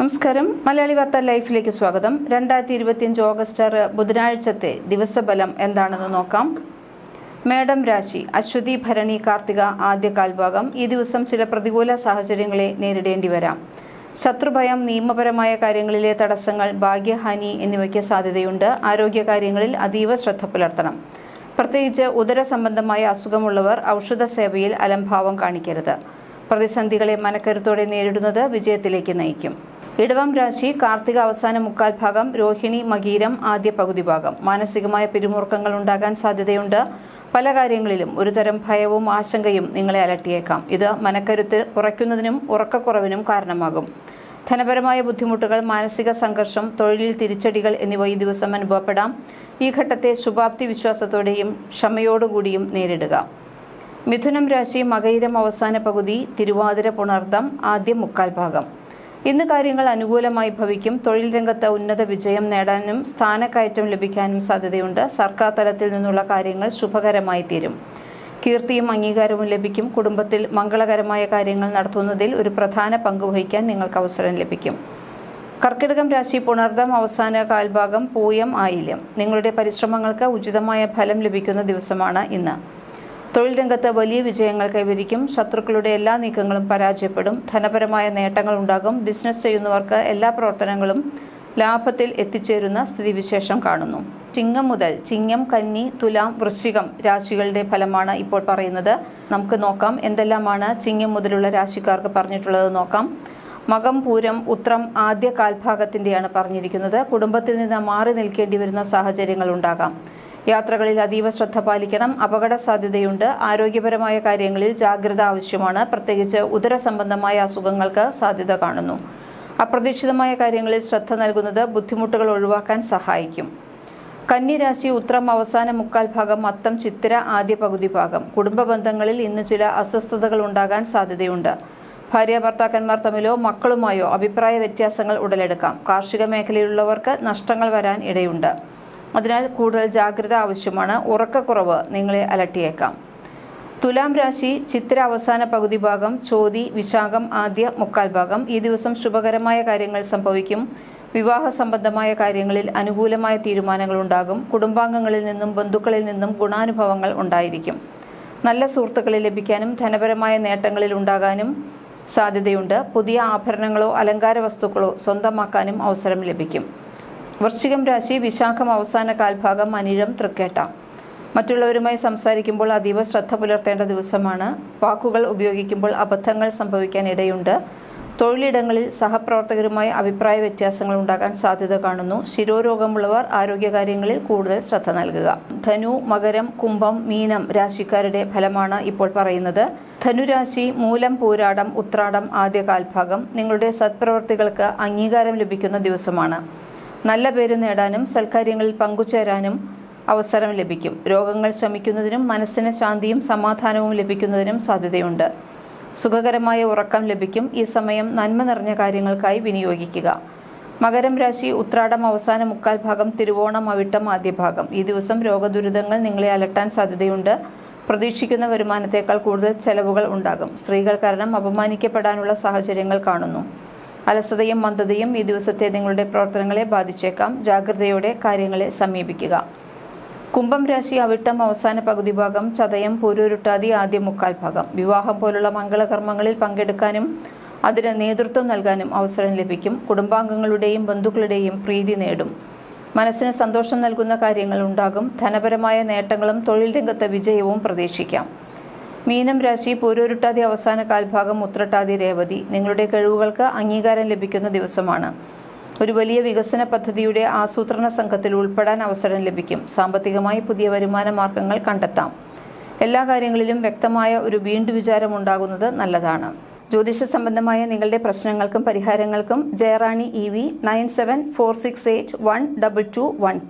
നമസ്കാരം. മലയാളി വാർത്ത ലൈഫിലേക്ക് സ്വാഗതം. രണ്ടായിരത്തി ഇരുപത്തിയഞ്ച് ഓഗസ്റ്റ് ആറ് ബുധനാഴ്ചത്തെ ദിവസബലം എന്താണെന്ന് നോക്കാം. മേഡം രാശി. അശ്വതി ഭരണി കാർത്തിക ആദ്യ കാൽഭാഗം. ഈ ദിവസം ചില പ്രതികൂല സാഹചര്യങ്ങളെ നേരിടേണ്ടി വരാം. ശത്രുഭയം നിയമപരമായ കാര്യങ്ങളിലെ തടസ്സങ്ങൾ ഭാഗ്യഹാനി എന്നിവയ്ക്ക് സാധ്യതയുണ്ട്. ആരോഗ്യകാര്യങ്ങളിൽ അതീവ ശ്രദ്ധ പുലർത്തണം. പ്രത്യേകിച്ച് ഉദര സംബന്ധമായ അസുഖമുള്ളവർ ഔഷധ സേവയിൽ അലംഭാവം കാണിക്കരുത്. പ്രതിസന്ധികളെ മനക്കരുത്തോടെ നേരിടുന്നത് വിജയത്തിലേക്ക് നയിക്കും. ഇടവം രാശി കാർത്തിക അവസാന മുക്കാൽ ഭാഗം രോഹിണി മകീരം ആദ്യ പകുതി ഭാഗം. മാനസികമായ പിരിമുറുക്കങ്ങൾ ഉണ്ടാകാൻ സാധ്യതയുണ്ട്. പല കാര്യങ്ങളിലും ഒരുതരം ഭയവും ആശങ്കയും നിങ്ങളെ അലട്ടിയേക്കാം. ഇത് മനക്കരുത്ത് കുറയ്ക്കുന്നതിനും ഉറക്കക്കുറവിനും കാരണമാകും. ധനപരമായ ബുദ്ധിമുട്ടുകൾ മാനസിക സംഘർഷം തൊഴിലിൽ തിരിച്ചടികൾ എന്നിവ ഈ ദിവസം അനുഭവപ്പെടാം. ഈ ഘട്ടത്തെ ശുഭാപ്തി വിശ്വാസത്തോടെയും ക്ഷമയോടുകൂടിയും നേരിടുക. മിഥുനം രാശി മകയിരം അവസാന പകുതി തിരുവാതിര പുണർദം ആദ്യം മുക്കാൽ ഭാഗം. ഇന്ന് കാര്യങ്ങൾ അനുകൂലമായി ഭവിക്കും. തൊഴിൽ രംഗത്ത് ഉന്നത വിജയം നേടാനും സ്ഥാനക്കയറ്റം ലഭിക്കാനും സാധ്യതയുണ്ട്. സർക്കാർ തലത്തിൽ നിന്നുള്ള കാര്യങ്ങൾ ശുഭകരമായി തീരും. കീർത്തിയും അംഗീകാരവും ലഭിക്കും. കുടുംബത്തിൽ മംഗളകരമായ കാര്യങ്ങൾ നടത്തുന്നതിൽ ഒരു പ്രധാന പങ്ക് വഹിക്കാൻ നിങ്ങൾക്ക് അവസരം ലഭിക്കും. കർക്കിടകം രാശി പുണർദം അവസാന കാൽഭാഗം പൂയം ആയില്യം. നിങ്ങളുടെ പരിശ്രമങ്ങൾക്ക് ഉചിതമായ ഫലം ലഭിക്കുന്ന ദിവസമാണ് ഇന്ന്. തൊഴിൽ രംഗത്ത് വലിയ വിജയങ്ങൾ കൈവരിക്കും. ശത്രുക്കളുടെ എല്ലാ നീക്കങ്ങളും പരാജയപ്പെടും. ധനപരമായ നേട്ടങ്ങൾ ഉണ്ടാകും. ബിസിനസ് ചെയ്യുന്നവർക്ക് എല്ലാ പ്രവർത്തനങ്ങളും ലാഭത്തിൽ എത്തിച്ചേരുന്ന സ്ഥിതിവിശേഷം കാണുന്നു. ചിങ്ങം മുതൽ ചിങ്ങം കന്നി തുലാം വൃശ്ചികം രാശികളുടെ ഫലമാണ് ഇപ്പോൾ പറയുന്നത്. നമുക്ക് നോക്കാം എന്തെല്ലാമാണ് ചിങ്ങം മുതലുള്ള രാശിക്കാർക്ക് പറഞ്ഞിട്ടുള്ളത് നോക്കാം. മകം പൂരം ഉത്രം ആദ്യ കാൽഭാഗത്തിന്റെയാണ് പറഞ്ഞിരിക്കുന്നത്. കുടുംബത്തിൽ നിന്ന് മാറി നിൽക്കേണ്ടി വരുന്ന സാഹചര്യങ്ങൾ ഉണ്ടാകാം. യാത്രകളിൽ അതീവ ശ്രദ്ധ പാലിക്കണം. അപകട സാധ്യതയുണ്ട് ആരോഗ്യപരമായ കാര്യങ്ങളിൽ ജാഗ്രത ആവശ്യമാണ്. പ്രത്യേകിച്ച് ഉദര സംബന്ധമായ അസുഖങ്ങൾക്ക് സാധ്യത കാണുന്നു. അപ്രതീക്ഷിതമായ കാര്യങ്ങളിൽ ശ്രദ്ധ നൽകുന്നത് ബുദ്ധിമുട്ടുകൾ ഒഴിവാക്കാൻ സഹായിക്കും. കന്നിരാശി ഉത്രം അവസാന മുക്കാൽ ഭാഗം അത്തം ചിത്തിര ആദ്യ പകുതി ഭാഗം. കുടുംബ ബന്ധങ്ങളിൽ ഇന്ന് ചില അസ്വസ്ഥതകൾ ഉണ്ടാകാൻ സാധ്യതയുണ്ട്. ഭാര്യ ഭർത്താക്കന്മാർ തമ്മിലോ മക്കളുമായോ അഭിപ്രായ വ്യത്യാസങ്ങൾ ഉടലെടുക്കാം. കാർഷിക മേഖലയിലുള്ളവർക്ക് നഷ്ടങ്ങൾ വരാൻ ഇടയുണ്ട്. അതിനാൽ കൂടുതൽ ജാഗ്രത ആവശ്യമാണ്. ഉറക്കക്കുറവ് നിങ്ങളെ അലട്ടിയേക്കാം. തുലാം രാശി ചിത്ര അവസാന പകുതി ഭാഗം ചോതി വിശാഖം ആദ്യ മുക്കാൽ ഭാഗം. ഈ ദിവസം ശുഭകരമായ കാര്യങ്ങൾ സംഭവിക്കും. വിവാഹ സംബന്ധമായ കാര്യങ്ങളിൽ അനുകൂലമായ തീരുമാനങ്ങൾ ഉണ്ടാകും. കുടുംബാംഗങ്ങളിൽ നിന്നും ബന്ധുക്കളിൽ നിന്നും ഗുണാനുഭവങ്ങൾ ഉണ്ടായിരിക്കും. നല്ല സുഹൃത്തുക്കളെ ലഭിക്കാനും ധനപരമായ നേട്ടങ്ങളിൽ ഉണ്ടാകാനും സാധ്യതയുണ്ട്. പുതിയ ആഭരണങ്ങളോ അലങ്കാര വസ്തുക്കളോ സ്വന്തമാക്കാനും അവസരം ലഭിക്കും. വൃശ്ചികം രാശി വിശാഖം അവസാന കാൽഭാഗം അനിഴം തൃക്കേട്ട. മറ്റുള്ളവരുമായി സംസാരിക്കുമ്പോൾ അതീവ ശ്രദ്ധ പുലർത്തേണ്ട ദിവസമാണ്. വാക്കുകൾ ഉപയോഗിക്കുമ്പോൾ അബദ്ധങ്ങൾ സംഭവിക്കാൻ ഇടയുണ്ട്. തൊഴിലിടങ്ങളിൽ സഹപ്രവർത്തകരുമായി അഭിപ്രായ വ്യത്യാസങ്ങൾ ഉണ്ടാകാൻ സാധ്യത കാണുന്നു. ശിരോരോഗമുള്ളവർ ആരോഗ്യകാര്യങ്ങളിൽ കൂടുതൽ ശ്രദ്ധ നൽകുക. ധനു മകരം കുംഭം മീനം രാശിക്കാരുടെ ഫലമാണ് ഇപ്പോൾ പറയുന്നത്. ധനുരാശി മൂലം പൂരാടം ഉത്രാടം ആദ്യ കാൽഭാഗം. നിങ്ങളുടെ സത്പ്രവർത്തികൾക്ക് അംഗീകാരം ലഭിക്കുന്ന ദിവസമാണ്. നല്ല പേര് നേടാനും സൽക്കാര്യങ്ങളിൽ പങ്കുചേരാനും അവസരം ലഭിക്കും. രോഗങ്ങൾ ശമിക്കുന്നതിനും മനസ്സിന് ശാന്തിയും സമാധാനവും ലഭിക്കുന്നതിനും സാധ്യതയുണ്ട്. സുഖകരമായ ഉറക്കം ലഭിക്കും. ഈ സമയം നന്മ നിറഞ്ഞ കാര്യങ്ങൾക്കായി വിനിയോഗിക്കുക. മകരം രാശി ഉത്രാടം അവസാന മുക്കാൽ ഭാഗം തിരുവോണം അവിട്ടം ആദ്യ ഭാഗം. ഈ ദിവസം രോഗദുരിതങ്ങൾ നിങ്ങളെ അലട്ടാൻ സാധ്യതയുണ്ട്. പ്രതീക്ഷിക്കുന്ന വരുമാനത്തേക്കാൾ കൂടുതൽ ചെലവുകൾ ഉണ്ടാകും. സ്ത്രീകൾ കാരണം അപമാനിക്കപ്പെടാനുള്ള സാഹചര്യങ്ങൾ കാണുന്നു. അലസതയും മന്ദതയും ഈ ദിവസത്തെ നിങ്ങളുടെ പ്രവർത്തനങ്ങളെ ബാധിച്ചേക്കാം. ജാഗ്രതയോടെ കാര്യങ്ങളെ സമീപിക്കുക. കുംഭം രാശി അവിട്ടം അവസാന പകുതി ഭാഗം ചതയം പൂരൂരുട്ടാതി ആദ്യ മുക്കാൽ ഭാഗം. വിവാഹം പോലുള്ള മംഗളകർമ്മങ്ങളിൽ പങ്കെടുക്കാനും അതിന് നേതൃത്വം നൽകാനും അവസരം ലഭിക്കും. കുടുംബാംഗങ്ങളുടെയും ബന്ധുക്കളുടെയും പ്രീതി നേടും. മനസ്സിന് സന്തോഷം നൽകുന്ന കാര്യങ്ങൾ ഉണ്ടാകും. ധനപരമായ നേട്ടങ്ങളും തൊഴിൽ രംഗത്തെ വിജയവും പ്രതീക്ഷിക്കാം. മീനം രാശി പൂരൂരുട്ടാതി അവസാന കാൽഭാഗം ഉത്രട്ടാതി രേവതി. നിങ്ങളുടെ കഴിവുകൾക്ക് അംഗീകാരം ലഭിക്കുന്ന ദിവസമാണ്. ഒരു വലിയ വികസന പദ്ധതിയുടെ ആസൂത്രണ സംഘത്തിൽ ഉൾപ്പെടാൻ അവസരം ലഭിക്കും. സാമ്പത്തികമായി പുതിയ വരുമാന മാർഗങ്ങൾ കണ്ടെത്താം. എല്ലാ കാര്യങ്ങളിലും വ്യക്തമായ ഒരു വീണ്ടു വിചാരം ഉണ്ടാകുന്നത് നല്ലതാണ്. ജ്യോതിഷ സംബന്ധമായ നിങ്ങളുടെ പ്രശ്നങ്ങൾക്കും പരിഹാരങ്ങൾക്കും Jayarani E V nine seven four six eight one double two one two.